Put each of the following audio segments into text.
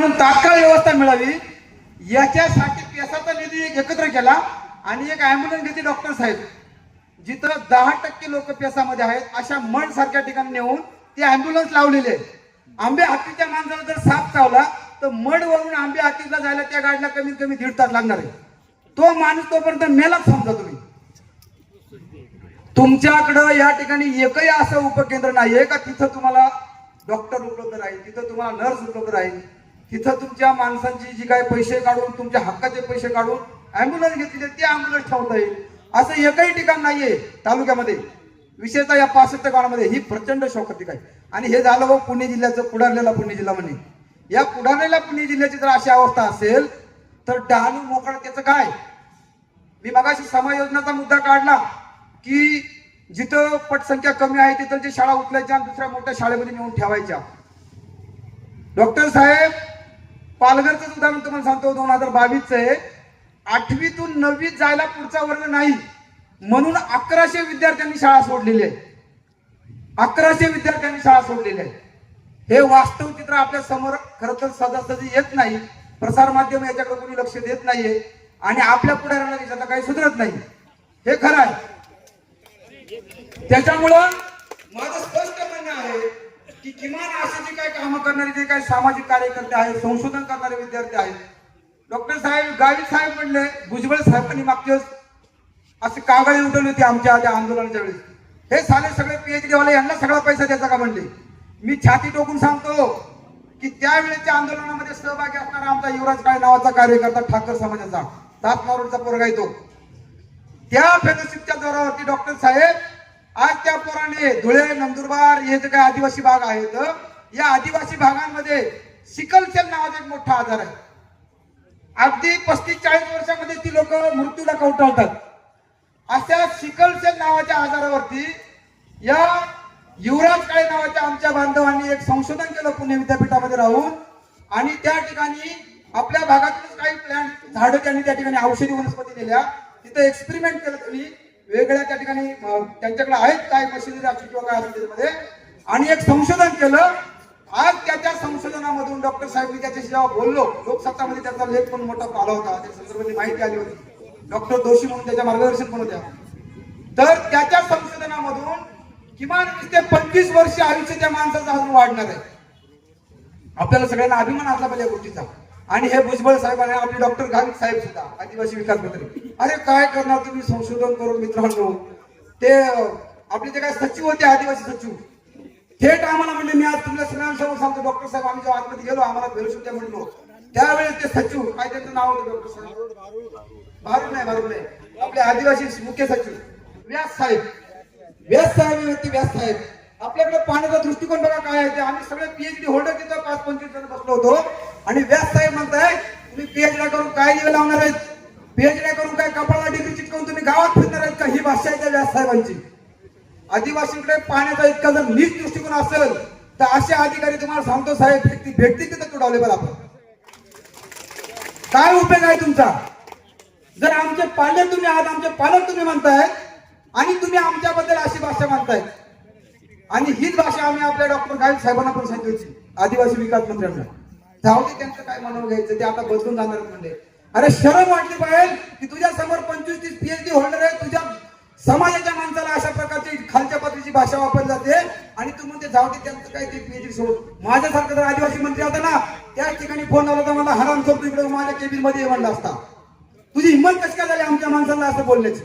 म्हणून तात्काळ व्यवस्था मिळावी. याच्यासाठी पेसाचा निधी एकत्र केला आणि एक अँब्युलन्स घेतली डॉक्टर साहेब. जिथं दहा टक्के लोक पेसामध्ये आहेत अशा मठ सारख्या ठिकाणी नेऊन ते अँब्युलन्स लावलेले. आहे आंबे हातीच्या माणसाला जर साप चावला तर मड वरून आंबे हातीला जायला त्या गाडीला कमीत कमी दीड तास लागणार आहे. तो माणूस तोपर्यंत मेलाच समजा तुम्ही. तुमच्याकडं या ठिकाणी एकही असं उपकेंद्र नाहीये का? तिथं तुम्हाला डॉक्टर उपलब्ध राहील तिथं तुम्हाला नर्स उपलब्ध राहील. तिथं तुमच्या माणसांची जी काही पैसे काढून तुमच्या हक्काचे पैसे काढून अँब्युलन्स घेतलेले ते अँब्युलन्स ठेवता येईल. असं एकही ठिकाण नाहीये तालुक्यामध्ये. विशेषतः या पासष्ट गावामध्ये ही प्रचंड शोकतिक आहे. आणि हे झालं व पुणे जिल्ह्याचं पुढारलेला पुणे जिल्हा म्हणे. या पुढारलेल्या पुणे जिल्ह्याची जर अशी अवस्था असेल तर डहाणू मोकळ त्याचं काय? मी मगाशी समायोजनाचा मुद्दा काढला की जिथं पटसंख्या कमी आहे तिथं शाळा उचलायच्या आणि दुसऱ्या मोठ्या शाळेमध्ये नेऊन ठेवायच्या. डॉक्टर साहेब पालघरचं उदाहरण तुम्हाला सांगतो दोन हजार बावीसचं आहे. आठवीतून नववीत जायला पुढचा वर्ग नाही. म्हणून अकराशे विद्यार्थ्यांनी शाळा सोडलेली आहे. अकराशे विद्यार्थ्यांनी शाळा सोडलेली आहे. हे वास्तव चित्र आपल्यासमोर खरं तर सदासदी येत नाही. प्रसार माध्यम याच्याकडे कोणी लक्ष देत नाहीये. आणि आपल्या पुढाऱ्यांना त्याचा काही सुधरत नाही. हे खरं आहे. त्याच्यामुळं माझं की किमान असे जे काही कामं करणारे जे काही सामाजिक कार्यकर्ते आहेत संशोधन करणारे विद्यार्थी आहेत डॉक्टर साहेब गावी साहेब म्हणले भुजबळ साहेबांनी मागच्या असे कागळे उठवली होती आमच्या त्या आंदोलनाच्या वेळेस. हे साले सगळे पीएचडी वाले यांना सगळा पैसा द्यायचा का म्हणले? मी छाती टोकून सांगतो की त्यावेळेच्या आंदोलनामध्ये सहभागी असणारा आमचा युवराज काळे नावाचा कार्यकर्ता ठाकर समाजाचा सात मारोडचा पोरगा येतो त्या फेलोशिपच्या जोरावरती डॉक्टर साहेब आज त्या पोराने धुळे नंदुरबार हे जे काही आदिवासी भाग आहेत या आदिवासी भागांमध्ये सिकल सेल नावाचा एक मोठा आजार आहे. अगदी पस्तीस चाळीस वर्षामध्ये ती लोक मृत्यूला कवटाळतात अशा सिकल सेल नावाच्या आजारावरती या युवराज काळे नावाच्या आमच्या बांधवांनी एक संशोधन केलं पुणे विद्यापीठामध्ये राहून. आणि त्या ठिकाणी आपल्या भागातूनच काही प्लॅन्ट झाडं त्यांनी त्या ठिकाणी औषधी वनस्पती दिल्या तिथं एक्सपेरिमेंट केलं त्यांनी. वेगळ्या त्या ठिकाणी त्यांच्याकडे आहेत काय मशिनरी असतील किंवा काय असतील त्याच्यामध्ये. आणि एक संशोधन केलं. आज त्याच्या संशोधनामधून डॉक्टर साहेब त्याच्याशी जेव्हा बोललो लोकसत्तामध्ये त्याचा लेख पण मोठा आला होता. त्या संदर्भातली माहिती आली होती. डॉक्टर जोशी म्हणून त्याच्या मार्गदर्शन पण होत्या. तर त्याच्या संशोधनामधून किमान वीस ते पंचवीस वर्ष आयुष्य त्या माणसाचं अजून वाढणार आहे. आपल्याला सगळ्यांना अभिमान असला पाहिजे या गोष्टीचा. आणि हे भुजबळ साहेब आणि आपले डॉक्टर गावित साहेब सुद्धा आदिवासी विकास मंत्री. अरे काय करणार तुम्ही संशोधन करून मित्रांनो? ते आपले जे काय सचिव होते आदिवासी सचिव थेट आम्हाला म्हणले मी आज तुमच्या सगळ्यांसमोर सांगतो डॉक्टर साहेब आम्ही जेव्हा आतमध्ये गेलो आम्हाला फेलोशिप द्या म्हणलो. त्यावेळेस ते सचिव काय त्यांचं नाव होतं डॉक्टर साहेब? भारूड नाही भारूड नाही. आपले आदिवासी मुख्य सचिव व्यास साहेब. व्यास साहेब होते व्यास साहेब. आपल्याकडे पाण्याचा दृष्टिकोन बघा काय आहे ते. आम्ही सगळे पीएचडी होल्डर तिथं पाच पंचवीस जण बसलो होतो. आणि व्यास साहेब म्हणताय तुम्ही पीएचडी करून काय दिवे लावणार आहेत? पीएचडी करून काय कपाळा डिग्री चिटकवून तुम्ही गावात फिरणार आहेत का? ही भाषा आहे त्या व्यास साहेबांची. आदिवासींकडे पाण्याचा इतका जर नीच दृष्टिकोन असेल तर असे अधिकारी तुम्हाला सांगतो साहेब व्यक्ती भेटती तिथं तुडवले डॉलेबल आपण. काय उपयोग आहे तुमचा? जर आमचे पालक तुम्ही आहात आमचे पालक तुम्ही म्हणताय आणि तुम्ही आमच्याबद्दल अशी भाषा म्हणताय. आणि हीच भाषा आम्ही आपल्या डॉक्टर गावित साहेबांना पण सांगितली आदिवासी विकास मंत्र्यांना. जाऊ दे त्यांचं काय म्हणून घ्यायचं? ते आता बदलून जाणार म्हणले. अरे शरम वाटली पाहिजे की तुझ्या समोर पंचवीस तीस पीएचडी होल्डर आहे तुझ्या समाजाच्या माणसाला अशा प्रकारची खालच्या पातळीची भाषा वापरली जाते. आणि तू म्हणते जाऊ दे त्यांचं काय ते पीएचडी सोड माझ्यासारखं जर आदिवासी मंत्री होता ना त्याच ठिकाणी फोन लावला तर मला हराम सोडतो इकडे माझ्या केबिनमध्ये म्हणला असता. तुझी हिंमत कशी काय झाली आमच्या माणसाला असं बोलण्याची?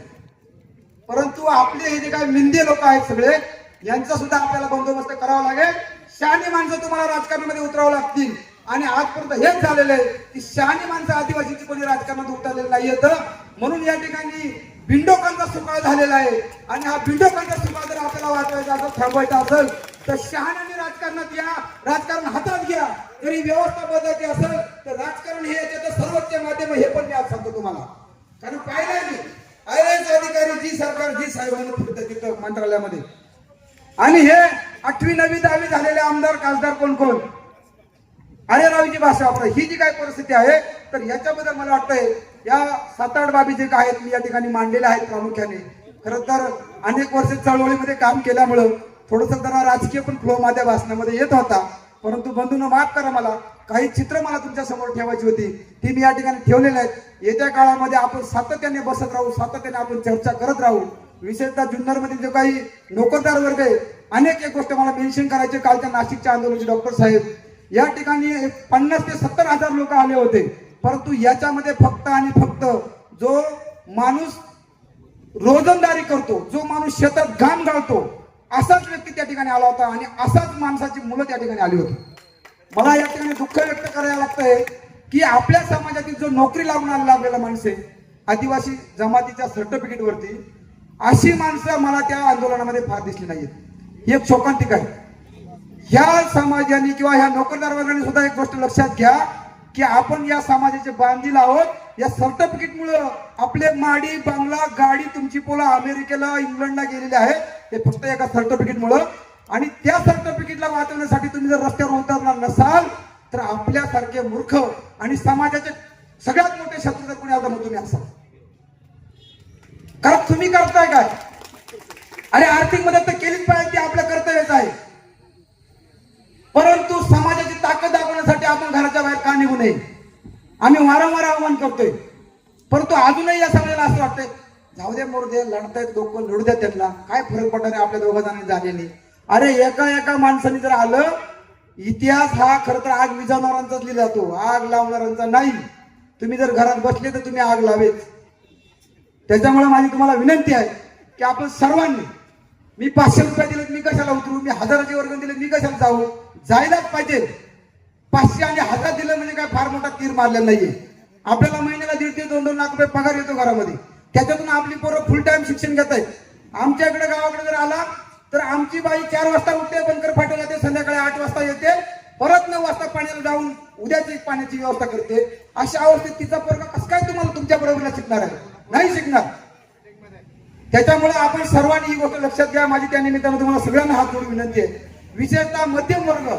परंतु आपले हे जे काय मिंदे लोक आहेत सगळे यांचा सुद्धा आपल्याला बंदोबस्त करावा लागेल. शहाणी माणसं तुम्हाला राजकारणामध्ये उतरावं लागतील. आणि आजपर्यंत हेच झालेलं आहे की शहाणी माणसं आदिवासीची कोणी राजकारणात उतरलेलं नाही येतं म्हणून या ठिकाणी बिंडोकांचा सुकाळ झालेला आहे. आणि हा बिंडोकांचा सुकाळ जर आपल्याला वाचवायचा असेल थांबवायचा असेल तर शहाण्याने राजकारणात या राजकारण हातात घ्या. जरी व्यवस्था बदलायची असेल तर राजकारण हे याच्यात सर्वोच्च माध्यम हे पण मी आज सांगतो तुम्हाला. कारण पाहिलंय मी. आय अधिकारी जी सरकार जी साहेबांना फिरत तिथं मंत्रालयामध्ये. आणि हे आठवी नवी दहावी झालेले आमदार खासदार कोण कोण? अरे रावीची भाषा वापरा ही जी काय परिस्थिती आहे तर याच्याबद्दल मला वाटतंय या सात आठ बाबी जे काय आहेत मी या ठिकाणी मांडलेल्या आहेत प्रामुख्याने. खरं तर अनेक वर्ष चळवळीमध्ये काम केल्यामुळं थोडस जरा राजकीय पण फ्लो माझ्या भाषणामध्ये येत होता. परंतु बंधूंना माफ करा मला. काही चित्र मला तुमच्यासमोर ठेवायची होती. ती मी या ठिकाणी ठेवलेली आहेत. येत्या काळामध्ये आपण सातत्याने बसत राहू सातत्याने आपण चर्चा करत राहू. विशेषतः जुन्नरमध्ये जो काही नोकरदार वर्ग आहे अनेक एक गोष्ट मला मेन्शन करायचे कालच्या नाशिकच्या आंदोलनाचे डॉक्टर साहेब या ठिकाणी पन्नास ते सत्तर हजार लोक आले होते. परंतु याच्यामध्ये फक्त आणि फक्त जो माणूस रोजंदारी करतो जो माणूस शेतात घाम घालतो असाच व्यक्ती त्या ठिकाणी आला होता आणि असाच माणसाची मुलं त्या ठिकाणी आली होती. मला या ठिकाणी दुःख व्यक्त करायला लागतंय की आपल्या समाजातील जो नोकरी लागून लागलेला माणसे आदिवासी जमातीच्या सर्टिफिकेटवरती अशी माणसं मला त्या आंदोलनामध्ये फार दिसली नाहीत ही एक शोकांतिक आहे. ह्या समाजाने किंवा ह्या नोकरदार वर्गाने सुद्धा एक गोष्ट लक्षात घ्या की आपण या समाजाचे बांधील आहोत. या सर्टिफिकेट मुळे आपले माडी बंगला गाडी तुमची पोला अमेरिकेला इंग्लंडला गेलेले आहेत ते फक्त एका सर्टिफिकेट मुळे आणि त्या सर्टिफिकेटला वाचवण्यासाठी तुम्ही जर रस्त्यावर उतरणार नसाल तर आपल्यासारखे मूर्ख आणि समाजाचे सगळ्यात मोठे शत्रू जर कोणी आता तुम्ही असाल. कारण तुम्ही करताय काय? अरे आर्थिक मदत तर केलीच पाहिजे ते आपलं कर्तव्यच आहे. परंतु समाजाची ताकद दाखवण्यासाठी आपण घराच्या बाहेर का निघू नये? आम्ही वारंवार आव्हान करतोय. परंतु अजूनही या समाजाला असं वाटतंय जाऊ दे मोर दे लढतायत लोक लढू द्या त्यांना. काय फरक पडणार आहे आपल्या दोघा जणांनी झालेली अरे एका एका माणसाने जर आलं इतिहास हा खर तर आग विजवणाऱ्यांचाच लिहिला जातो. आग लावणाऱ्यांचा नाही. तुम्ही जर घरात बसले तर तुम्ही आग लावेच. त्याच्यामुळे माझी तुम्हाला विनंती आहे की आपण सर्वांनी मी पाचशे रुपये दिले मी कशाला उतरू? मी हजाराचे वर्ग दिले मी कशाला जाऊ? जायलाच पाहिजे. पाचशे आणि हजार दिलं म्हणजे काय फार मोठा तीर मारलेला नाहीये. आपल्याला महिन्याला दीड ते दोन दोन लाख रुपये पगार येतो घरामध्ये. त्याच्यातून आपली पोरं फुल टाइम शिक्षण घेत आहेत. आमच्या इकडे गावाकडे जर आला तर आमची बाई चार वाजता उठते बनकर फाटे जाते संध्याकाळी आठ वाजता येते परत नऊ वाजता पाण्याला जाऊन उद्याची पाण्याची व्यवस्था करते. अशा अवस्थेत तिचा पोरगा कसं काय तुम्हाला तुमच्या बरोबरीला शिकणार आहे? नाही शिकणार. त्याच्यामुळे आपण सर्वांनी ही गोष्ट लक्षात घ्या. माझी त्या निमित्तानं तुम्हाला सगळ्यांना हात जोडून विनंती आहे. विशेषतः मध्यम वर्ग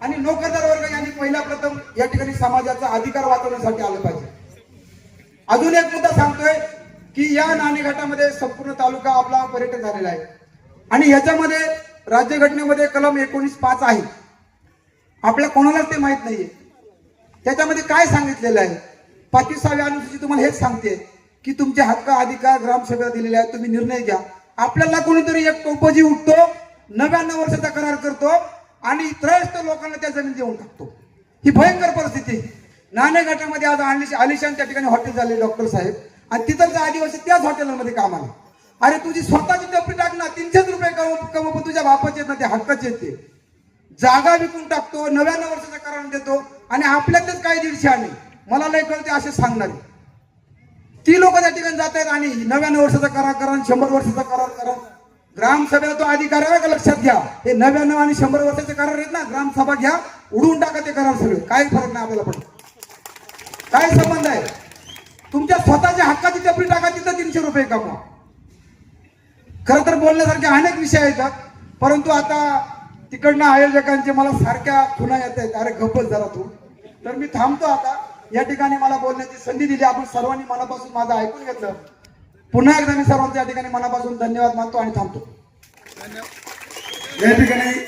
आणि नोकरदार वर्ग यांनी पहिला प्रथम या ठिकाणी समाजाचा अधिकार वाचवण्यासाठी आलं पाहिजे. अजून एक मुद्दा सांगतोय की या नाणेघाटामध्ये संपूर्ण तालुका आपला पर्यटन झालेला आहे. आणि याच्यामध्ये राज्यघटनेमध्ये कलम एकोणीस पाच आहे. आपल्या कोणालाच ते माहीत नाहीये. त्याच्यामध्ये काय सांगितलेलं आहे? पाचवीसावी अनुसूची तुम्हाला हेच सांगते की तुमचे हक्क अधिकार ग्रामसभेला दिलेले आहेत तुम्ही निर्णय घ्या. आपल्याला कोणीतरी एक टोपजी उठतो नव्याण्णव वर्षाचा करार करतो आणि त्रयस्थ लोकांना त्या जमीन देऊन टाकतो. ही भयंकर परिस्थिती. नाणेघाटामध्ये आज आलिश- आलिशान त्या ठिकाणी हॉटेल झाले डॉक्टर साहेब. आणि तिथलचा आदिवासी त्याच हॉटेलमध्ये कामाला. अरे तुझी स्वतःची टपरी टाक ना तीनशेच रुपये कमव पण तुझ्या बापाचे ना ते हक्काचे आहेत ते. जागा विकून टाकतो नव्याण्णव वर्षाचा करार देतो आणि आपल्यातच काही दीडशे आणि मला लय कळते असे सांगणारे ती लोक त्या ठिकाणी जात आहेत आणि नव्याण्णव वर्षाचा करार करा आणि शंभर वर्षाचा करार करा. ग्रामसभेला तो अधिकार आहे का लक्षात घ्या. हे नव्याण्णव आणि शंभर वर्षाचे करार आहेत ना ग्रामसभा घ्या उडवून टाका ते करार सगळे. काही फरक नाही आपल्याला पण. काय संबंध आहे? तुमच्या स्वतःच्या हक्काची टपरी टाका तिथं तीनशे रुपये कमवा. खरं तर बोलण्यासारखे अनेक विषय आहेत परंतु आता तिकडनं आयोजकांचे मला सारख्या खुणा येत आहेत. अरे गप्पच जरा तू. तर मी थांबतो आता. या ठिकाणी मला बोलण्याची संधी दिली. आपण सर्वांनी मनापासून माझं ऐकून घेतलं. पुन्हा एकदा मी सर्वांच्या ठिकाणी मनापासून धन्यवाद मानतो आणि थांबतो. या ठिकाणी